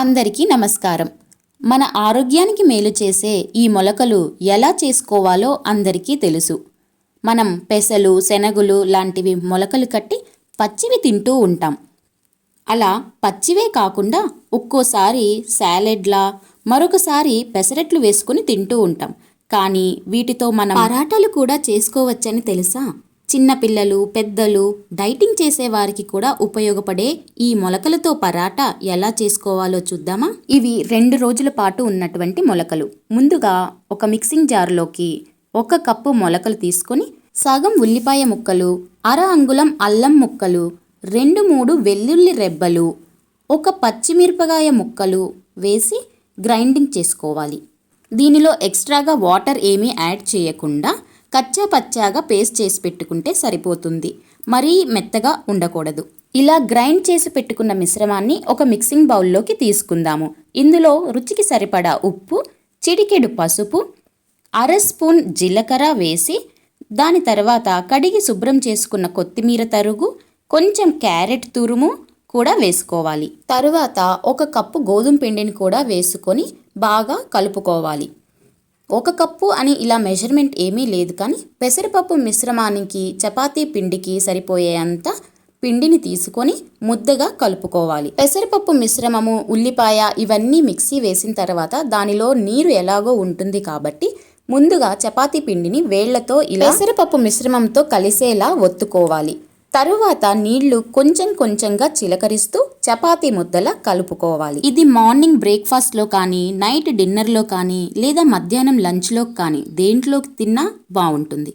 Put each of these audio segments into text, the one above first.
అందరికీ నమస్కారం. మన ఆరోగ్యానికి మేలు చేసే ఈ మొలకలు ఎలా చేసుకోవాలో అందరికీ తెలుసు. మనం పెసలు శనగలు లాంటివి మొలకలు కట్టి పచ్చివి తింటూ ఉంటాం. అలా పచ్చివే కాకుండా ఒక్కోసారి సాలెడ్లా మరొకసారి పెసరట్లు వేసుకుని తింటూ ఉంటాం. కానీ వీటితో మనం పరాటాలు కూడా చేసుకోవచ్చని తెలుసా? చిన్నపిల్లలు పెద్దలు డైటింగ్ చేసేవారికి కూడా ఉపయోగపడే ఈ మొలకలతో పరాటా ఎలా చేసుకోవాలో చూద్దామా? ఇవి రెండు రోజుల పాటు ఉన్నటువంటి మొలకలు. ముందుగా ఒక మిక్సింగ్ జార్లోకి ఒక కప్పు మొలకలు తీసుకొని సగం ఉల్లిపాయ ముక్కలు అర అంగుళం అల్లం ముక్కలు రెండు మూడు వెల్లుల్లి రెబ్బలు ఒక పచ్చిమిరపకాయ ముక్కలు వేసి గ్రైండింగ్ చేసుకోవాలి. దీనిలో ఎక్స్ట్రాగా వాటర్ ఏమీ యాడ్ చేయకుండా కచ్చా పచ్చాగా పేస్ట్ చేసి పెట్టుకుంటే సరిపోతుంది. మరీ మెత్తగా ఉండకూడదు. ఇలా గ్రైండ్ చేసి పెట్టుకున్న మిశ్రమాన్ని ఒక మిక్సింగ్ బౌల్లోకి తీసుకుందాము. ఇందులో రుచికి సరిపడా ఉప్పు చిటికెడు పసుపు అర స్పూన్ జీలకర్ర వేసి దాని తర్వాత కడిగి శుభ్రం చేసుకున్న కొత్తిమీర తరుగు కొంచెం క్యారెట్ తురుము కూడా వేసుకోవాలి. తరువాత ఒక కప్పు గోధుమ పిండిని కూడా వేసుకొని బాగా కలుపుకోవాలి. ఒక కప్పు అని ఇలా మెజర్మెంట్ ఏమీ లేదు కానీ పెసరపప్పు మిశ్రమానికి చపాతీ పిండికి సరిపోయేంత పిండిని తీసుకొని ముద్దగా కలుపుకోవాలి. పెసరపప్పు మిశ్రమము ఉల్లిపాయ ఇవన్నీ మిక్సీ వేసిన తర్వాత దానిలో నీరు ఎలాగో ఉంటుంది కాబట్టి ముందుగా చపాతీ పిండిని వేళ్ళతో ఇలా పెసరపప్పు మిశ్రమంతో కలిసేలా ఒత్తుకోవాలి. తరువాత నీళ్ళు కొంచెం కొంచెంగా చిలకరిస్తూ చపాతీ ముద్దలా కలుపుకోవాలి. ఇది మార్నింగ్ బ్రేక్ఫాస్ట్లో కానీ నైట్ డిన్నర్లో కానీ లేదా మధ్యాహ్నం లంచ్లో కానీ దేంట్లోకి తిన్నా బాగుంటుంది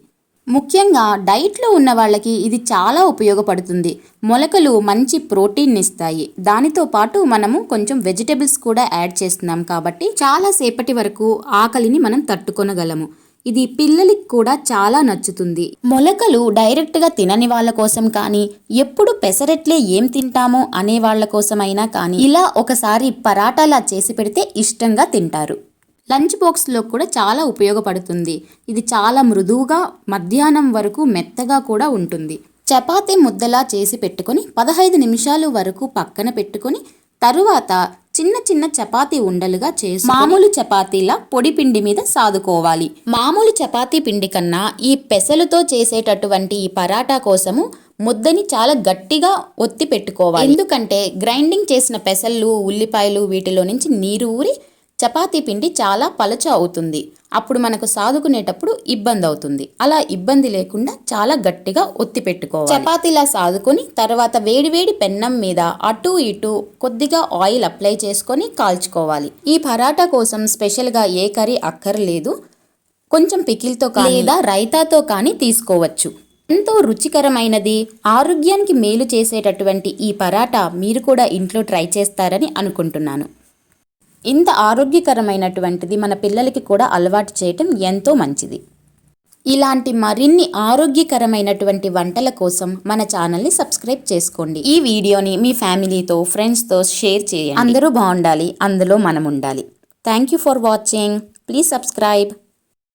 ముఖ్యంగా డైట్లో ఉన్న వాళ్ళకి ఇది చాలా ఉపయోగపడుతుంది. మొలకలు మంచి ప్రోటీన్ ఇస్తాయి. దానితో పాటు మనము కొంచెం వెజిటబుల్స్ కూడా యాడ్ చేస్తున్నాం కాబట్టి చాలా సేపటి వరకు ఆకలిని మనం తట్టుకొనగలము. ఇది పిల్లలకి కూడా చాలా నచ్చుతుంది. మొలకలు డైరెక్ట్గా తినని వాళ్ళ కోసం కానీ ఎప్పుడు పెసరట్లే ఏం తింటామో అనే వాళ్ళ కోసమైనా కానీ ఇలా ఒకసారి పరాటాలా చేసి పెడితే ఇష్టంగా తింటారు. లంచ్ బాక్స్లో కూడా చాలా ఉపయోగపడుతుంది. ఇది చాలా మృదువుగా మధ్యాహ్నం వరకు మెత్తగా కూడా ఉంటుంది. చపాతీ ముద్దలా చేసి పెట్టుకొని పదహైదు నిమిషాలు వరకు పక్కన పెట్టుకొని తరువాత చిన్న చిన్న చపాతీ ఉండలుగా చేసి మామూలు చపాతీలా పొడి పిండి మీద సాదుకోవాలి. మామూలు చపాతీ పిండి కన్నా ఈ పెసలుతో చేసేటటువంటి ఈ పరాటా కోసము ముద్దని చాలా గట్టిగా ఒత్తి పెట్టుకోవాలి. ఎందుకంటే గ్రైండింగ్ చేసిన పెసళ్ళు ఉల్లిపాయలు వీటిలో నుంచి నీరు ఊరి చపాతీ పిండి చాలా పలచ అవుతుంది. అప్పుడు మనకు సాదుకునేటప్పుడు ఇబ్బంది అవుతుంది. అలా ఇబ్బంది లేకుండా చాలా గట్టిగా ఒత్తి పెట్టుకోవాలి. చపాతీలా సాదుకొని తర్వాత వేడివేడి పెన్నం మీద అటు ఇటు కొద్దిగా ఆయిల్ అప్లై చేసుకొని కాల్చుకోవాలి. ఈ పరాటా కోసం స్పెషల్గా ఏ కర్రీ అక్కర్లేదు. కొంచెం పికిల్తో కానీ లేదా రైతాతో కానీ తీసుకోవచ్చు. ఎంతో రుచికరమైనది. ఆరోగ్యానికి మేలు చేసేటటువంటి ఈ పరాటా మీరు కూడా ఇంట్లో ట్రై చేస్తారని అనుకుంటున్నాను. ఇంత ఆరోగ్యకరమైనటువంటిది మన పిల్లలకి కూడా అలవాటు చేయటం ఎంతో మంచిది. ఇలాంటి మరిన్ని ఆరోగ్యకరమైనటువంటి వంటల కోసం మన ఛానల్ని సబ్స్క్రైబ్ చేసుకోండి. ఈ వీడియోని మీ ఫ్యామిలీతో ఫ్రెండ్స్తో షేర్ చేయండి. అందరూ బాగుండాలి అందులో మనం ఉండాలి thank you for watching. Please subscribe.